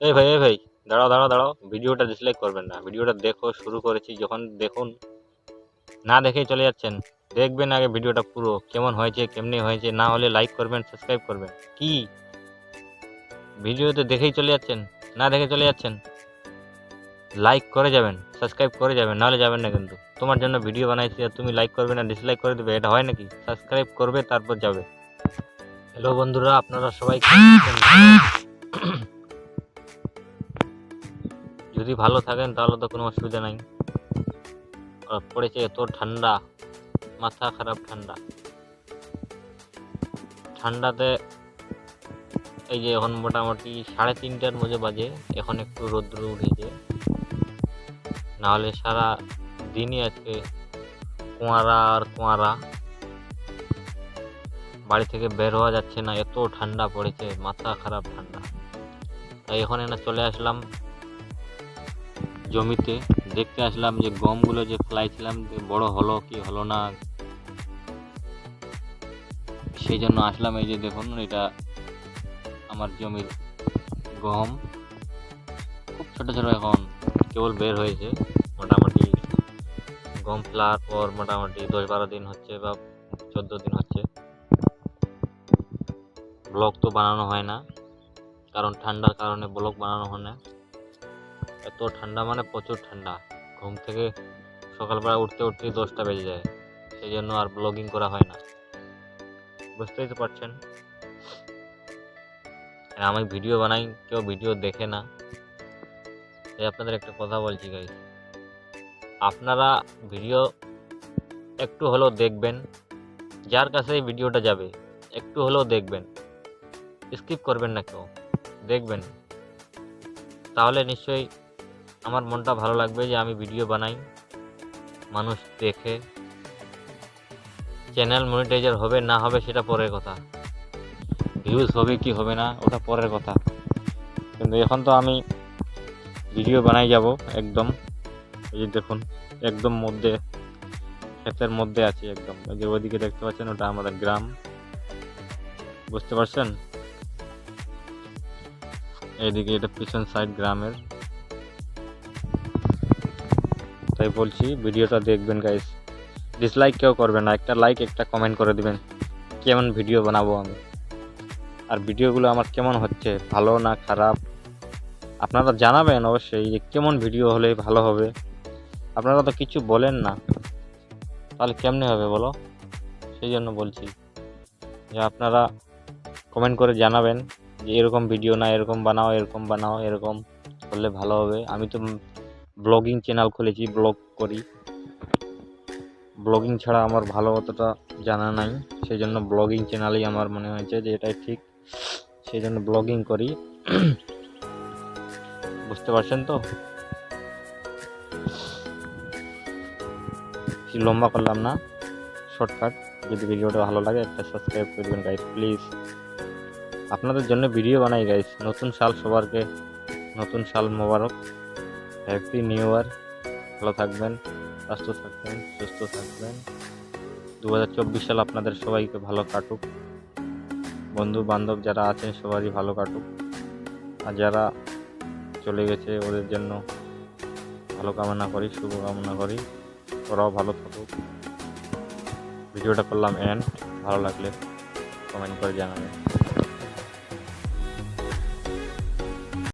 এই ভাই এই ভাই, দাঁড়াও দাঁড়াও দাঁড়াও। ভিডিওটা ডিসলাইক করবেন না। ভিডিওটা দেখো, শুরু করেছি যখন দেখুন, না দেখেই চলে যাচ্ছেন। দেখবেন আগে ভিডিওটা পুরো, কেমন হয়েছে, কেমনি হয়েছে। না হলে লাইক করবেন সাবস্ক্রাইব করবেন। কি? ভিডিওতে দেখেই চলে যাচ্ছেন, না দেখে চলে যাচ্ছেন? লাইক করে যাবেন সাবস্ক্রাইব করে যাবেন, নাহলে যাবেন না কিন্তু। তোমার জন্য ভিডিও বানাইছি, আর তুমি লাইক করবে না ডিসলাইক করে দেবে, এটা হয় নাকি? সাবস্ক্রাইব করবে, তারপর যাবে। হ্যালো বন্ধুরা, আপনারা সবাই যদি ভালো থাকেন, তাহলে তো কোনো অসুবিধা নাই। পড়েছে এত ঠান্ডা, মাথা খারাপ ঠান্ডা। ঠান্ডাতে এই যে এখন মোটামুটি সাড়ে তিনটার মধ্যে বাজে, এখন একটু রৌদ্র উঠেছে। নাহলে সারা দিনই আজকে কুয়ারা আর কুয়ারা। বাড়ি থেকে বের হওয়া যাচ্ছে না, এত ঠান্ডা পড়েছে, মাথা খারাপ ঠান্ডা। তাই এখন এনে চলে আসলাম। জমিতে দেখতে আসলাম যে গমগুলো যে ফেলাইছিলাম বড় হলো কি হলো না। সেই জন্য আসলাম এই যে দেখুন, এটা আমার জমির গম। খুব ছোট ছোট এখন, কেবল বের হয়েছে। মোটামুটি গম ফেলার পর মোটামুটি দশ বারো দিন হচ্ছে বা চোদ্দ দিন হচ্ছে। ব্লক তো বানানো হয় না, কারণ ঠান্ডার কারণে ব্লক বানানো হয় না। এত ঠান্ডা মানে প্রচুর ঠান্ডা। ঘুম থেকে সকালবেলা উঠতে উঠতে দশটা বেজে যায়। সেই জন্য আর ব্লগিং করা হয় না। বুঝতেই তো পারছেন। আমি ভিডিও বানাই, কেউ ভিডিও দেখে না। তাই আপনাদের একটা কথা বলছি গাই আপনারা ভিডিও একটু হলেও দেখবেন। যার কাছে এই ভিডিওটা যাবে, একটু হলেও দেখবেন। স্কিপ করবেন না কেউ। দেখবেন। তাহলে নিশ্চয়ই আমার মনটা ভালো লাগবে যে আমি ভিডিও বানাই, মানুষ দেখে। চ্যানেল মনিটাইজার হবে না হবে সেটা পরের কথা। ভিউজ হবে কি হবে না, ওটা পরের কথা। কিন্তু এখন তো আমি ভিডিও বানাই যাব একদম। এই দেখুন, একদম মধ্যে, ক্ষেতের মধ্যে আছি একদম। এই যে ওইদিকে দেখতে পাচ্ছেন, ওটা আমাদের গ্রাম। বুঝতে পারছেন? এইদিকে এটা পিছন সাইড গ্রামের। তাই বলছি, ভিডিওটা দেখবেন গাইস ডিসলাইক কেউ করবেন না, একটা লাইক একটা কমেন্ট করে দিবেন, কেমন ভিডিও বানাবো আমি। আর ভিডিওগুলো আমার কেমন হচ্ছে, ভালো না খারাপ? আপনারা জানাবেন অবশ্যই যে কেমন ভিডিও হলে ভালো হবে। আপনারা তো কিছু বলেন না, তাহলে কেমনে হবে বলো? সেই জন্য বলছি যে আপনারা কমেন্ট করে জানাবেন যে এরকম ভিডিও না, এরকম বানাও এরকম বানাও, এরকম করলে ভালো হবে। আমি তো ব্লগিং চ্যানেল খুলেছি, ব্লগ করি। ব্লগিং ছাড়া আমার ভালো অতটা জানা নাই সেই জন্য ব্লগিং চ্যানেলেই আমার মনে হয়েছে যে এটাই ঠিক সেই জন্য ব্লগিং করি। বুঝতে পারছেন তো? লম্বা করলাম না, শর্টকাট। যদি ভিডিওটা ভালো লাগে, একটা সাবস্ক্রাইব করে দেবেন গাইস প্লিজ আপনাদের জন্য ভিডিও বানাই গাইস নতুন সাল সবারকে নতুন সাল মোবারক। হ্যাপি নিউ ইয়ার ভালো থাকবেন, সুস্থ থাকবেন সুস্থ থাকবেন। দু হাজার চব্বিশ সাল আপনাদের সবাইকে ভালো কাটুক। বন্ধু বান্ধব যারা আছেন, সবারই ভালো কাটুক। আর যারা চলে গেছে, ওদের জন্য ভালো কামনা করি, শুভ কামনা করি। ওরাও ভালো থাকুক। ভিডিওটা করলাম এন্ড। ভালো লাগলে কমেন্ট করে জানাবেন।